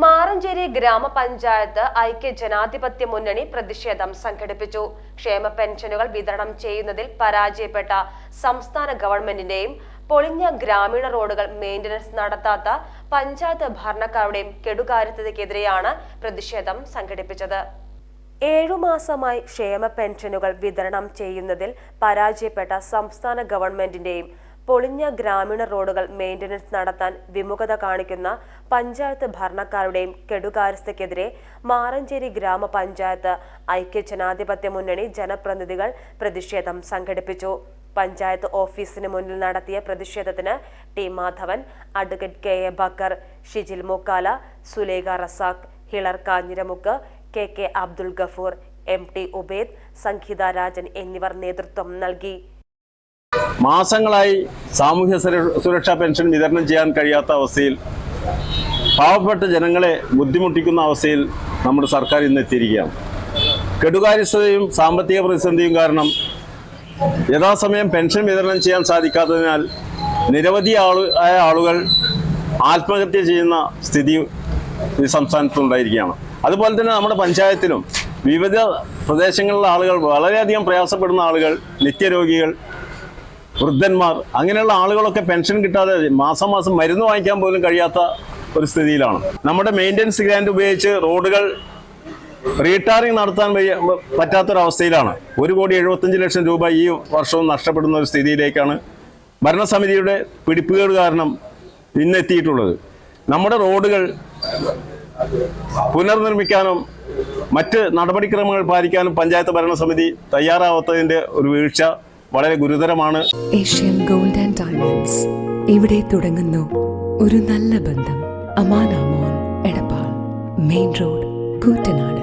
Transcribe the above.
മാറഞ്ചേരി ഗ്രാമപഞ്ചായത്ത് ഐക്യ ജനാധിപത്യ മുന്നണി പ്രതിഷേധം സംഘടിപ്പിച്ചു. ക്ഷേമ പെൻഷനുകൾ വിതരണം ചെയ്യുന്നതിൽ പരാജയപ്പെട്ട സംസ്ഥാന ഗവൺമെന്റിന്റെയും പൊളിഞ്ഞ ഗ്രാമീണ റോഡുകൾ മെയിന്റനൻസ് നടത്താത്ത പഞ്ചായത്ത് ഭരണക്കാരുടെയും കെടുകാര്യസ്ഥതയ്ക്കെതിരെയാണ് പ്രതിഷേധം സംഘടിപ്പിച്ചത്. ഏഴുമാസമായി ക്ഷേമ പെൻഷനുകൾ വിതരണം ചെയ്യുന്നതിൽ പരാജയപ്പെട്ട സംസ്ഥാന ഗവൺമെന്റിന്റെയും പൊളിഞ്ഞ ഗ്രാമീണ റോഡുകൾ മെയിന്റനൻസ് നടത്താൻ വിമുഖത കാണിക്കുന്ന പഞ്ചായത്ത് ഭരണക്കാരുടെയും കെടുകാര്യസ്ഥയ്ക്കെതിരെ മാറഞ്ചേരി ഗ്രാമപഞ്ചായത്ത് ഐക്യ ജനാധിപത്യ മുന്നണി ജനപ്രതിനിധികൾ പ്രതിഷേധം സംഘടിപ്പിച്ചു. പഞ്ചായത്ത് ഓഫീസിന് മുന്നിൽ നടത്തിയ പ്രതിഷേധത്തിന് T Madhavan advocate K A Bakker Shijil Mukkala Sulekha Razak Hilar Kanjiramukku K K Abdul Gafoor M T Ubaid Sangeetha Rajan എന്നിവർ നേതൃത്വം നൽകി. മാസങ്ങളായി സാമൂഹ്യ സുരക്ഷാ പെൻഷൻ വിതരണം ചെയ്യാൻ കഴിയാത്ത അവസ്ഥയിൽ പാവപ്പെട്ട ജനങ്ങളെ ബുദ്ധിമുട്ടിക്കുന്ന അവസ്ഥയിൽ നമ്മുടെ സർക്കാർ ഇന്ന് എത്തിയിരിക്കുകയാണ്. കെടുകാര്യസ്ഥതയും സാമ്പത്തിക പ്രതിസന്ധിയും കാരണം യഥാസമയം പെൻഷൻ വിതരണം ചെയ്യാൻ സാധിക്കാത്തതിനാൽ നിരവധി ആളു ആയ ആളുകൾ ആത്മഹത്യ ചെയ്യുന്ന സ്ഥിതി ഈ സംസ്ഥാനത്തുണ്ടായിരിക്കുകയാണ്. അതുപോലെ തന്നെ നമ്മുടെ പഞ്ചായത്തിലും വിവിധ പ്രദേശങ്ങളിലെ ആളുകൾ വളരെയധികം പ്രയാസപ്പെടുന്ന ആളുകൾ നിത്യരോഗികൾ വൃദ്ധന്മാർ അങ്ങനെയുള്ള ആളുകളൊക്കെ പെൻഷൻ കിട്ടാതെ മാസം മാസം മരുന്ന് വാങ്ങിക്കാൻ പോലും കഴിയാത്ത ഒരു സ്ഥിതിയിലാണ്. നമ്മുടെ മെയിന്റനൻസ് ഗ്രാൻഡ് ഉപയോഗിച്ച് റോഡുകൾ റീടാറിംഗ് നടത്താൻ പറ്റാത്തൊരവസ്ഥയിലാണ്. ഒരു കോടി എഴുപത്തഞ്ച് ലക്ഷം രൂപ ഈ വർഷവും നഷ്ടപ്പെടുന്ന ഒരു സ്ഥിതിയിലേക്കാണ് ഭരണസമിതിയുടെ പിടിപ്പുകേട് കാരണം ഇന്നെത്തിയിട്ടുള്ളത്. നമ്മുടെ റോഡുകൾ പുനർനിർമ്മിക്കാനും മറ്റ് നടപടിക്രമങ്ങൾ പാലിക്കാനും പഞ്ചായത്ത് ഭരണസമിതി തയ്യാറാവാത്തതിന്റെ ഒരു വീഴ്ച വളരെ ഗുരുതരമാണ്. ഏഷ്യൻ ഗോൾഡ് ആൻഡ് ഡയമണ്ട്സ് ഇവിടെ തുടങ്ങുന്നു. ഒരു നല്ല ബന്ധം. അമാന മോൾ എടപ്പാൾ. Main road Koottanad.